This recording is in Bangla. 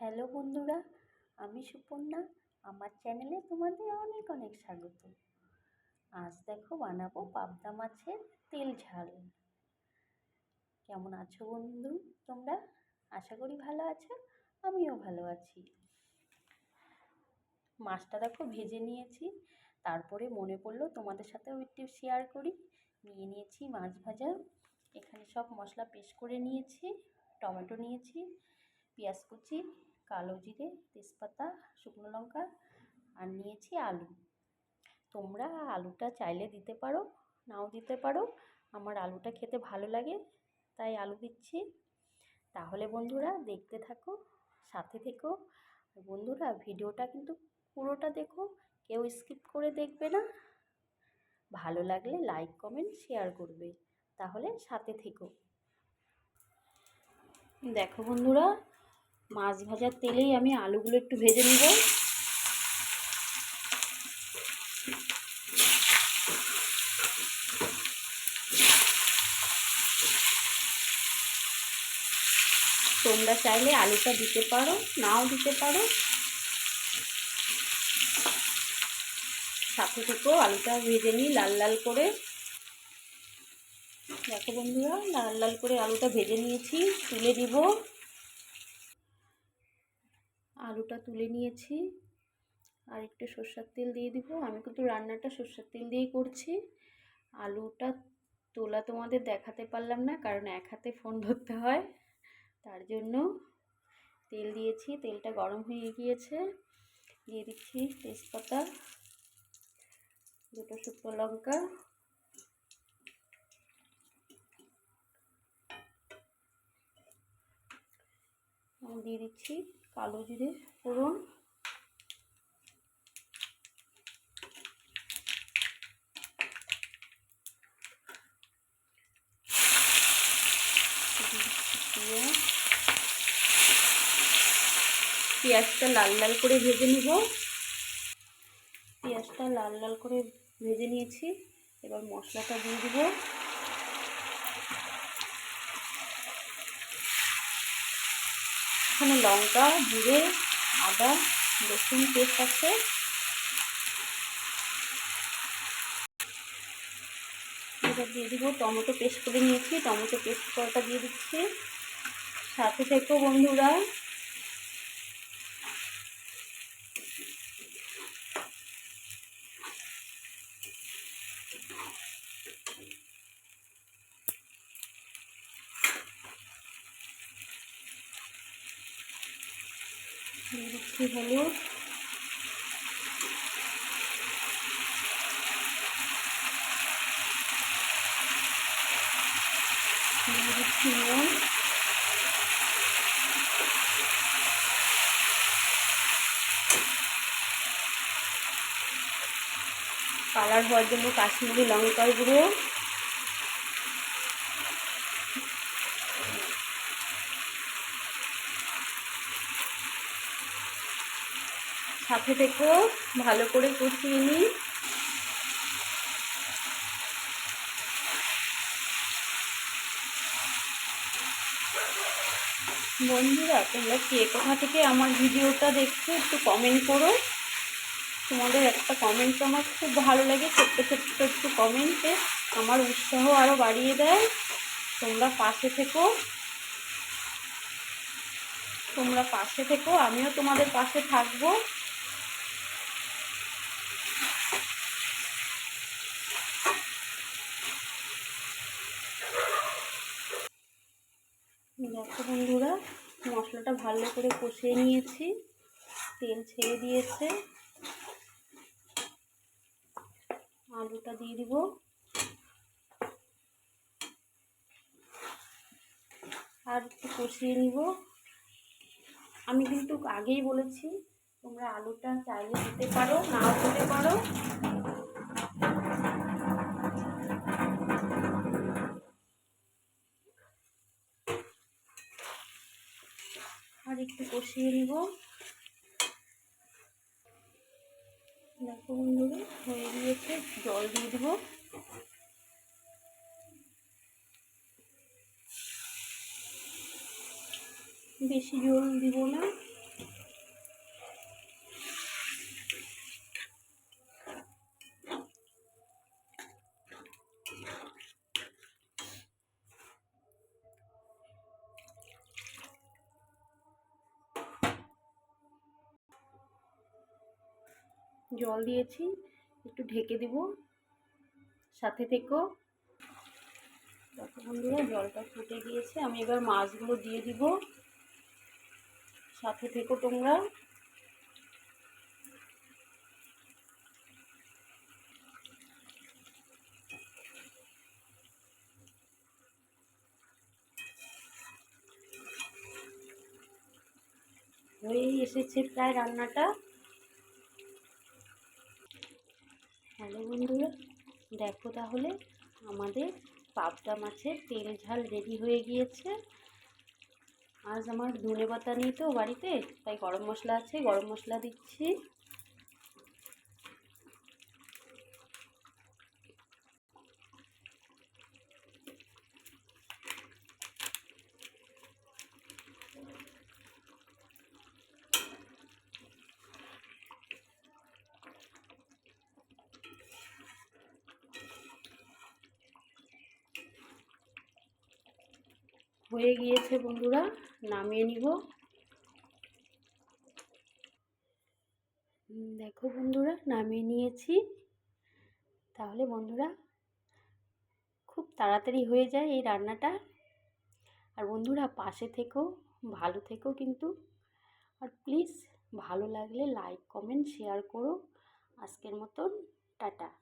হ্যালো বন্ধুরা, আমি সুপর্ণা। আমার চ্যানেলে তোমাদের অনেক অনেক স্বাগত। আজ দেখো বানাবো পাবদা মাছের তেল ঝাল। কেমন আছো বন্ধু? তোমরা? আশা করি ভালো আছো, আমিও ভালো আছি। মাছটা দেখো ভেজে নিয়েছি, তারপরে মনে পড়ল তোমাদের সাথেও একটু শেয়ার করি। নিয়ে নিয়েছি মাছ ভাজা। এখানে সব মশলা পেস্ট করে নিয়েছি, টমেটো নিয়েছি, পেঁয়াজ কুচি কালো জিরে, তেজপাতা, শুকনো লঙ্কা আর নিয়েছি আলু। তোমরা আলুটা চাইলে দিতে পারো, নাও দিতে পারো। আমার আলুটা খেতে ভালো লাগে, তাই আলু দিচ্ছি। তাহলে বন্ধুরা দেখতে থাকো, সাথে থেকো। বন্ধুরা ভিডিওটা কিন্তু পুরোটা দেখো, কেউ স্কিপ করে দেখবে না। ভালো লাগলে লাইক, কমেন্ট, শেয়ার করবে। তাহলে সাথে থেকো। দেখো বন্ধুরা মাছ ভাজার তেলেই আমি আলুগুলো একটু ভেজে নিব। তোমরা চাইলে আলুটা দিতে পারো, নাও দিতে পারো। সাথে থেকেও আলুটা ভেজে নিই লাল লাল করে। দেখো বন্ধুরা, লাল লাল করে আলুটা ভেজে নিয়েছি, তুলে দিব আলুটা তুলে নিয়েছি। আর একটু সর্ষের তেল দিয়ে দিব। আমি কিন্তু রান্নাটা সর্ষের তেল দিয়েই করছি। আলুটা তোলা তোমাদের দেখাতে পারলাম না, কারণ এক হাতে ফোন ধরতে হয়। তার জন্য তেল দিয়েছি। তেলটা গরম হয়ে গিয়েছে। দিয়ে দিচ্ছি তেজপাতা, দুটো শুকনো লঙ্কা। দিয়ে দিচ্ছি কালো জিরে ফোড়ন। পেঁয়াজ পেঁয়াজটা লাল লাল করে ভেজে নিব। পেঁয়াজটা লাল লাল করে ভেজে নিয়েছি। এবার মশলাটা দিয়ে দিব। এখানে লঙ্কা, জিরে, আদা, রসুন, পেস্ট আছে। এবার দিয়ে দিব টমেটো পেস্ট করে নিয়েছি। টমেটো পেস্ট করাটা দিয়ে দিচ্ছি। সাথে থেকেও বন্ধুরা হলুদ দিয়ে নুন কালার হওয়ার জন্য কাশ্মীরি গুঁড়ো। সাথে থেকেও ভালো করে কষিয়ে নিই। বন্ধুরা, তোমরা কে কোথা থেকে আমার ভিডিওটা দেখছ একটু কমেন্ট করো। তোমাদের একটা কমেন্ট আমার খুব ভালো লাগে, ছোট্ট ছোট্ট একটু কমেন্টে আমার উৎসাহ আরও বাড়িয়ে দেয়। তোমরা পাশে থেকো। তোমরা পাশে থেকো, আমিও তোমাদের পাশে থাকব। দেখো বন্ধুরা, মশলাটা ভালো করে কষিয়ে নিয়েছি, তেল ছেড়ে দিয়েছে। আলুটা দিয়ে দিব। আর একটু কষিয়ে নিব। আমি কিন্তু আগেই বলেছি, তোমরা আলুটা চাইলে দিতে পারো, নাও দিতে পারো। একটু কষিয়ে নিব। দেখো বন্ধুরা হয়ে গিয়েছে জল দিয়ে দিব। বেশি জল দিব না। জল দিয়েছি, একটু ঢেকে দিব। সাথে থেকো। দেখো বন্ধুরা, জলটা ফুটে গিয়েছে। আমি এবার মাছগুলো দিয়ে দিব। সাথে থেকো তোমরা। হয়েই এসেছে প্রায় রান্নাটা। হ্যালো বন্ধুরা, দেখো তাহলে আমাদের পাবদা মাছের তেল ঝাল রেডি হয়ে গিয়েছে। আজ আমার ধনে পাতা নেই তো বাড়িতে, তাই গরম মশলা আছে, গরম মশলা দিচ্ছি। হয়ে গিয়েছে বন্ধুরা, নামিয়ে নিব। দেখো বন্ধুরা, নামিয়ে নিয়েছি। তাহলে বন্ধুরা, খুব তাড়াতাড়ি হয়ে যায় এই রান্নাটা। আর বন্ধুরা, পাশে থেকেও ভালো থেকেও কিন্তু। আর প্লিজ, ভালো লাগলে লাইক, কমেন্ট, শেয়ার করো। আজকের মতন, টাটা।